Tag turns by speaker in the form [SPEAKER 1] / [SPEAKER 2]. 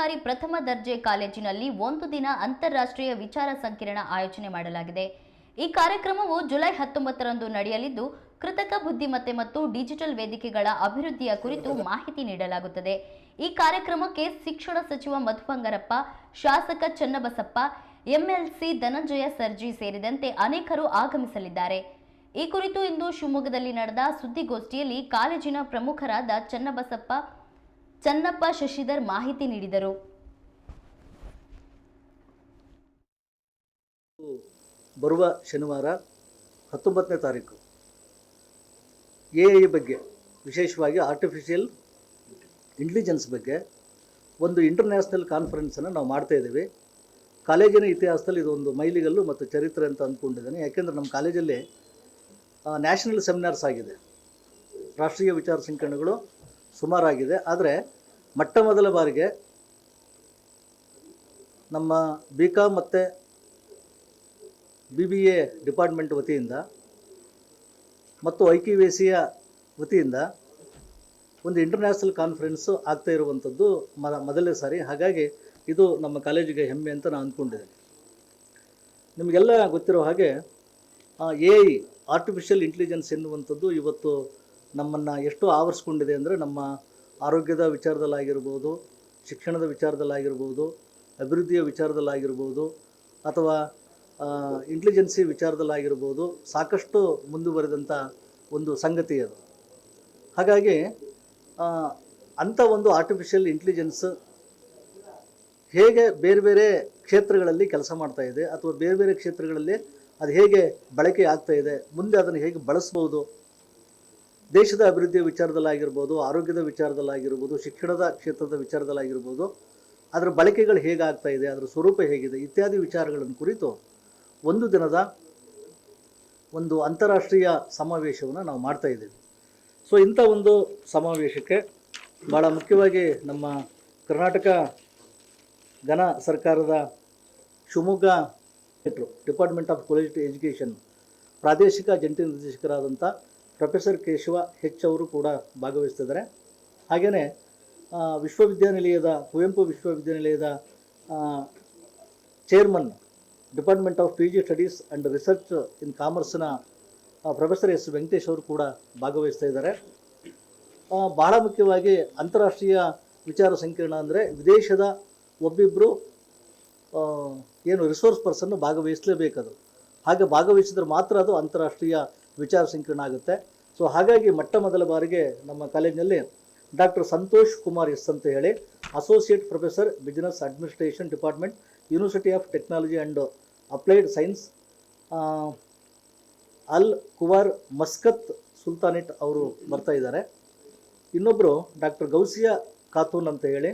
[SPEAKER 1] ಸರ್ಕಾರಿ ಪ್ರಥಮ ದರ್ಜೆ ಕಾಲೇಜಿನಲ್ಲಿ ಒಂದು ದಿನ ಅಂತಾರಾಷ್ಟ್ರೀಯ ವಿಚಾರ ಸಂಕಿರಣ ಆಯೋಜನೆ ಮಾಡಲಾಗಿದೆ. ಈ ಕಾರ್ಯಕ್ರಮವು ಜುಲೈ ಹತ್ತೊಂಬತ್ತರಂದು ನಡೆಯಲಿದ್ದು, ಕೃತಕ ಬುದ್ಧಿಮತ್ತೆ ಮತ್ತು ಡಿಜಿಟಲ್ ವೇದಿಕೆಗಳ ಅಭಿವೃದ್ಧಿಯ ಕುರಿತು ಮಾಹಿತಿ ನೀಡಲಾಗುತ್ತದೆ. ಈ ಕಾರ್ಯಕ್ರಮಕ್ಕೆ ಶಿಕ್ಷಣ ಸಚಿವ ಮಧು ಬಂಗಾರಪ್ಪ ಶಾಸಕ ಚನ್ನಬಸಪ್ಪ, ಎಂಎಲ್ಸಿ ಧನಂಜಯ ಸರ್ಜಿ ಸೇರಿದಂತೆ ಅನೇಕರು ಆಗಮಿಸಲಿದ್ದಾರೆ. ಈ ಕುರಿತು ಇಂದು ಶಿವಮೊಗ್ಗದಲ್ಲಿ ನಡೆದ ಸುದ್ದಿಗೋಷ್ಠಿಯಲ್ಲಿ ಕಾಲೇಜಿನ ಪ್ರಮುಖರಾದ ಚನ್ನಬಸಪ್ಪ ಚನ್ನಪ್ಪ ಶಶಿಧರ್ ಮಾಹಿತಿ ನೀಡಿದರು.
[SPEAKER 2] ಬರುವ ಶನಿವಾರ ಹತ್ತೊಂಬತ್ತನೇ ತಾರೀಕು. ಎ ಐ ಬಗ್ಗೆ ವಿಶೇಷವಾಗಿ ಆರ್ಟಿಫಿಷಿಯಲ್ ಇಂಟೆಲಿಜೆನ್ಸ್ ಬಗ್ಗೆ ಒಂದು ಇಂಟರ್ನ್ಯಾಷನಲ್ ಕಾನ್ಫರೆನ್ಸನ್ನು ನಾವು ಮಾಡ್ತಾ ಇದ್ದೀವಿ. ಕಾಲೇಜಿನ ಇತಿಹಾಸದಲ್ಲಿ ಇದೊಂದು ಮೈಲಿಗಲ್ಲು ಮತ್ತು ಚರಿತ್ರೆ ಅಂತ ಅಂದ್ಕೊಂಡಿದ್ದೇನೆ ಯಾಕೆಂದರೆ ನಮ್ಮ ಕಾಲೇಜಲ್ಲಿ ನ್ಯಾಷನಲ್ ಸೆಮಿನಾರ್ಸ್ ಆಗಿದೆ. ರಾಷ್ಟ್ರೀಯ ವಿಚಾರ ಸಂಕಿರಣಗಳು ಸುಮಾರಾಗಿದೆ. ಆದರೆ ಮೊಟ್ಟ ಮೊದಲ ಬಾರಿಗೆ ನಮ್ಮ ಬಿ ಕಾಮ್ ಮತ್ತು ಬಿ ಬಿ ಎ ಡಿಪಾರ್ಟ್ಮೆಂಟ್ ವತಿಯಿಂದ ಮತ್ತು ಐ ಕೆ ವೇಸಿಯ ಸಿಯ ವತಿಯಿಂದ ಒಂದು ಇಂಟರ್ನ್ಯಾಷನಲ್ ಕಾನ್ಫರೆನ್ಸು ಆಗ್ತಾ ಇರುವಂಥದ್ದು ಮೊದಲನೇ ಸಾರಿ. ಹಾಗಾಗಿ ಇದು ನಮ್ಮ ಕಾಲೇಜಿಗೆ ಹೆಮ್ಮೆ ಅಂತ ನಾನು ಅಂದ್ಕೊಂಡಿದ್ದೇನೆ. ನಿಮಗೆಲ್ಲ ಗೊತ್ತಿರೋ ಹಾಗೆ ಎ ಐ ಆರ್ಟಿಫಿಷಿಯಲ್ ಇಂಟೆಲಿಜೆನ್ಸ್ ಎನ್ನುವಂಥದ್ದು ಇವತ್ತು ನಮ್ಮನ್ನು ಎಷ್ಟು ಆವರಿಸ್ಕೊಂಡಿದೆ ಅಂದರೆ ನಮ್ಮ ಆರೋಗ್ಯದ ವಿಚಾರದಲ್ಲಾಗಿರ್ಬೋದು, ಶಿಕ್ಷಣದ ವಿಚಾರದಲ್ಲಾಗಿರ್ಬೋದು, ಅಭಿವೃದ್ಧಿಯ ವಿಚಾರದಲ್ಲಾಗಿರ್ಬೋದು, ಅಥವಾ ಇಂಟೆಲಿಜೆನ್ಸಿ ವಿಚಾರದಲ್ಲಾಗಿರ್ಬೋದು ಸಾಕಷ್ಟು ಮುಂದುವರೆದಂಥ ಒಂದು ಸಂಗತಿ ಅದು. ಹಾಗಾಗಿ ಅಂಥ ಒಂದು ಆರ್ಟಿಫಿಷಿಯಲ್ ಇಂಟೆಲಿಜೆನ್ಸ್ ಹೇಗೆ ಬೇರೆ ಬೇರೆ ಕ್ಷೇತ್ರಗಳಲ್ಲಿ ಕೆಲಸ ಮಾಡ್ತಾ ಇದೆ, ಅಥವಾ ಬೇರೆ ಬೇರೆ ಕ್ಷೇತ್ರಗಳಲ್ಲಿ ಅದು ಹೇಗೆ ಬಳಕೆ ಆಗ್ತಾ ಇದೆ, ಮುಂದೆ ಅದನ್ನು ಹೇಗೆ ಬಳಸ್ಬೋದು ದೇಶದ ಅಭಿವೃದ್ಧಿಯ ವಿಚಾರದಲ್ಲಾಗಿರ್ಬೋದು, ಆರೋಗ್ಯದ ವಿಚಾರದಲ್ಲಾಗಿರ್ಬೋದು, ಶಿಕ್ಷಣದ ಕ್ಷೇತ್ರದ ವಿಚಾರದಲ್ಲಾಗಿರ್ಬೋದು, ಅದರ ಬಳಕೆಗಳು ಹೇಗಾಗ್ತಾ ಇದೆ, ಅದರ ಸ್ವರೂಪ ಹೇಗಿದೆ, ಇತ್ಯಾದಿ ವಿಚಾರಗಳನ್ನು ಕುರಿತು ಒಂದು ದಿನದ ಒಂದು ಅಂತಾರಾಷ್ಟ್ರೀಯ ಸಮಾವೇಶವನ್ನು ನಾವು ಮಾಡ್ತಾ ಇದ್ದೀವಿ. ಸೊ ಇಂಥ ಒಂದು ಸಮಾವೇಶಕ್ಕೆ ಭಾಳ ಮುಖ್ಯವಾಗಿ ನಮ್ಮ ಕರ್ನಾಟಕ ಘನ ಸರ್ಕಾರದ Shivamogga department of college education ಪ್ರಾದೇಶಿಕ ಜಂಟಿ ನಿರ್ದೇಶಕರಾದಂಥ ಪ್ರೊಫೆಸರ್ ಕೇಶವ ಹೆಚ್ ಅವರು ಕೂಡ ಭಾಗವಹಿಸ್ತಿದ್ದಾರೆ. ಹಾಗೆಯೇ ವಿಶ್ವವಿದ್ಯಾನಿಲಯದ, ಕುವೆಂಪು ವಿಶ್ವವಿದ್ಯಾನಿಲಯದ chairman department of P G studies and research in ಕಾಮರ್ಸ್ನ professor S. Venkatesh ಅವರು ಕೂಡ ಭಾಗವಹಿಸ್ತಾ ಇದ್ದಾರೆ. ಬಹಳ ಮುಖ್ಯವಾಗಿ ಅಂತಾರಾಷ್ಟ್ರೀಯ ವಿಚಾರ ಸಂಕಿರಣ ಅಂದರೆ ವಿದೇಶದ ಒಬ್ಬಿಬ್ಬರು ಏನು ರಿಸೋರ್ಸ್ ಪರ್ಸನ್ನು ಭಾಗವಹಿಸಲೇಬೇಕದು. ಹಾಗೆ ಭಾಗವಹಿಸಿದ್ರೆ ಮಾತ್ರ ಅದು ಅಂತಾರಾಷ್ಟ್ರೀಯ ವಿಚಾರ ಸಂಕಿರಣ ಆಗುತ್ತೆ. ಸೊ ಹಾಗಾಗಿ ಮೊಟ್ಟ ಮೊದಲ ಬಾರಿಗೆ ನಮ್ಮ ಕಾಲೇಜಿನಲ್ಲಿ ಡಾಕ್ಟರ್ ಸಂತೋಷ್ ಕುಮಾರ್ ಎಸ್ ಅಂತ ಹೇಳಿ associate professor business administration department university of technology and applied science Al Khuwair Muscat ಸುಲ್ತಾನಿಟ್ ಅವರು ಬರ್ತಾ ಇದ್ದಾರೆ. ಇನ್ನೊಬ್ಬರು ಡಾಕ್ಟರ್ ಗೌಸಿಯಾ ಖಾತೂನ್ ಅಂತ ಹೇಳಿ